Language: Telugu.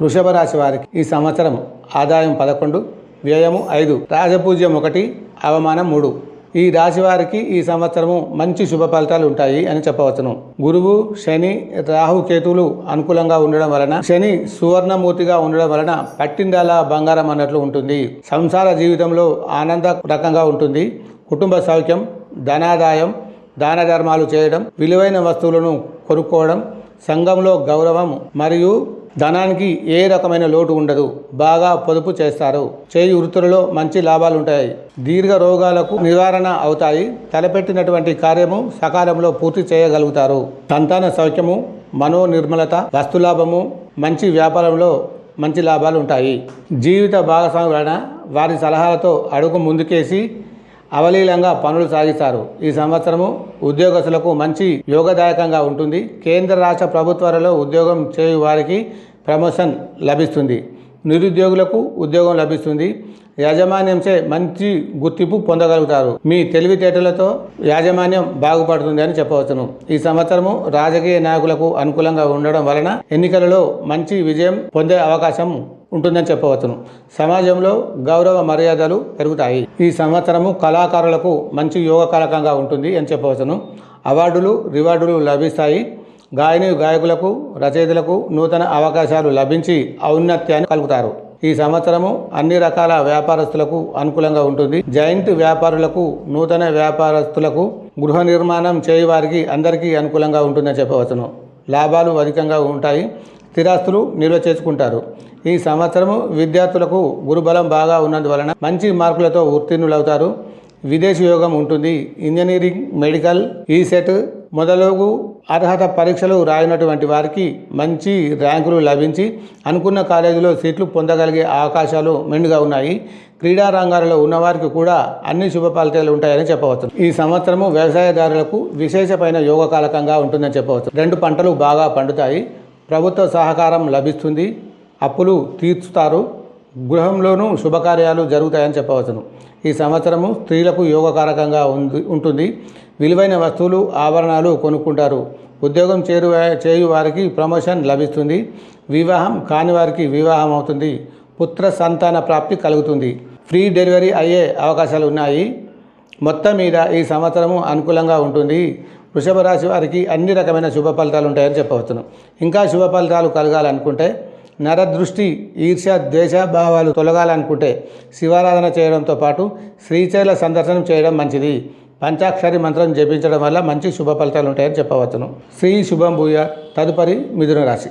వృషభ రాశి వారికి ఈ సంవత్సరం ఆదాయం పదకొండు వ్యయము ఐదు రాజపూజ్యం ఒకటి అవమానం మూడు. ఈ రాశి వారికి ఈ సంవత్సరము మంచి శుభ ఫలితాలు ఉంటాయి అని చెప్పవచ్చును. గురువు శని రాహు కేతువులు అనుకూలంగా ఉండడం వలన శని సువర్ణమూర్తిగా ఉండడం వలన పట్టిందల బంగారం అన్నట్లు ఉంటుంది. సంసార జీవితంలో ఆనందకరంగా ఉంటుంది. కుటుంబ సౌఖ్యం ధనాదాయం దాన ధర్మాలు చేయడం విలువైన వస్తువులను కొనుక్కోవడం సంఘంలో గౌరవం మరియు ధనానికి ఏ రకమైన లోటు ఉండదు. బాగా పొదుపు చేస్తారు. చేయి వృత్తులలో మంచి లాభాలు ఉంటాయి దీర్ఘ రోగాలకు నివారణ అవుతాయి. తలపెట్టినటువంటి కార్యము సకాలంలో పూర్తి చేయగలుగుతారు. సంతాన సౌఖ్యము మనో నిర్మలత వస్తులాభము మంచి వ్యాపారంలో మంచి లాభాలు ఉంటాయి జీవిత భాగస్వామి వలన వారి సలహాలతో అడుగు ముందుకేసి అవలీలంగా పనులు సాగిస్తారు. ఈ సంవత్సరము ఉద్యోగస్తులకు మంచి యోగదాయకంగా ఉంటుంది. కేంద్ర రాష్ట్ర ప్రభుత్వాలలో ఉద్యోగం చేయు వారికి ప్రమోషన్ లభిస్తుంది. నిరుద్యోగులకు ఉద్యోగం లభిస్తుంది. యాజమాన్యంచే మంచి గుర్తింపు పొందగలుగుతారు. మీ తెలివితేటలతో యాజమాన్యం బాగుపడుతుంది అని చెప్పవచ్చును. ఈ సంవత్సరము రాజకీయ నాయకులకు అనుకూలంగా ఉండడం వలన ఎన్నికలలో మంచి విజయం పొందే అవకాశం ఉంటుందని చెప్పవచ్చును. సమాజంలో గౌరవ మర్యాదలు పెరుగుతాయి. ఈ సంవత్సరము కళాకారులకు మంచి యోగకారకంగా ఉంటుంది అని చెప్పవచ్చును. అవార్డులు రివార్డులు లభిస్తాయి. గాయని గాయకులకు రచయితలకు నూతన అవకాశాలు లభించి ఔన్నత్యాన్ని కలుగుతారు. ఈ సంవత్సరము అన్ని రకాల వ్యాపారస్తులకు అనుకూలంగా ఉంటుంది. జాయింట్ వ్యాపారులకు నూతన వ్యాపారస్తులకు గృహ నిర్మాణం చేయవారికి అందరికీ అనుకూలంగా ఉంటుందని చెప్పవచ్చును. లాభాలు అధికంగా ఉంటాయి. స్థిరాస్తులు నిల్వ చేసుకుంటారు. ఈ సంవత్సరము విద్యార్థులకు గురుబలం బాగా ఉన్నందువలన మంచి మార్కులతో ఉత్తీర్ణులవుతారు. విదేశీ యోగం ఉంటుంది. ఇంజనీరింగ్ మెడికల్ ఈ సెట్ మొదలగు అర్హత పరీక్షలు రాయినటువంటి వారికి మంచి ర్యాంకులు లభించి అనుకున్న కాలేజీలో సీట్లు పొందగలిగే అవకాశాలు మెండుగా ఉన్నాయి. క్రీడా రంగాలలో ఉన్నవారికి కూడా అన్ని శుభ ఫలితాలు ఉంటాయని చెప్పవచ్చు. ఈ సంవత్సరము వ్యవసాయదారులకు విశేషమైన యోగకాలకంగా ఉంటుందని చెప్పవచ్చు. రెండు పంటలు బాగా పండుతాయి. ప్రభుత్వ సహకారం లభిస్తుంది. అప్పులు తీర్చుతారు. గృహంలోనూ శుభకార్యాలు జరుగుతాయని చెప్పవచ్చును. ఈ సంవత్సరము స్త్రీలకు యోగకారకంగా ఉంది ఉంటుంది. విలువైన వస్తువులు ఆభరణాలు కొనుక్కుంటారు. ఉద్యోగం చేరు చేయు వారికి ప్రమోషన్ లభిస్తుంది. వివాహం కాని వారికి వివాహం అవుతుంది. పుత్ర సంతాన ప్రాప్తి కలుగుతుంది. ఫ్రీ డెలివరీ అయ్యే అవకాశాలు ఉన్నాయి. మొత్తం మీద ఈ సంవత్సరము అనుకూలంగా ఉంటుంది. వృషభ రాశి వారికి అన్ని రకమైన శుభ ఫలితాలు ఉంటాయని చెప్పవచ్చును. ఇంకా శుభ ఫలితాలు కలగాలనుకుంటే నరదృష్టి ఈర్ష్య ద్వేషభావాలు తొలగాలనుకుంటే శివారాధన చేయడంతో పాటు శ్రీశైల సందర్శనం చేయడం మంచిది. పంచాక్షరి మంత్రం జపించడం వల్ల మంచి శుభ ఫలితాలు ఉంటాయని చెప్పవచ్చును. శ్రీ శుభం భూయ తదుపరి మిథున రాశి.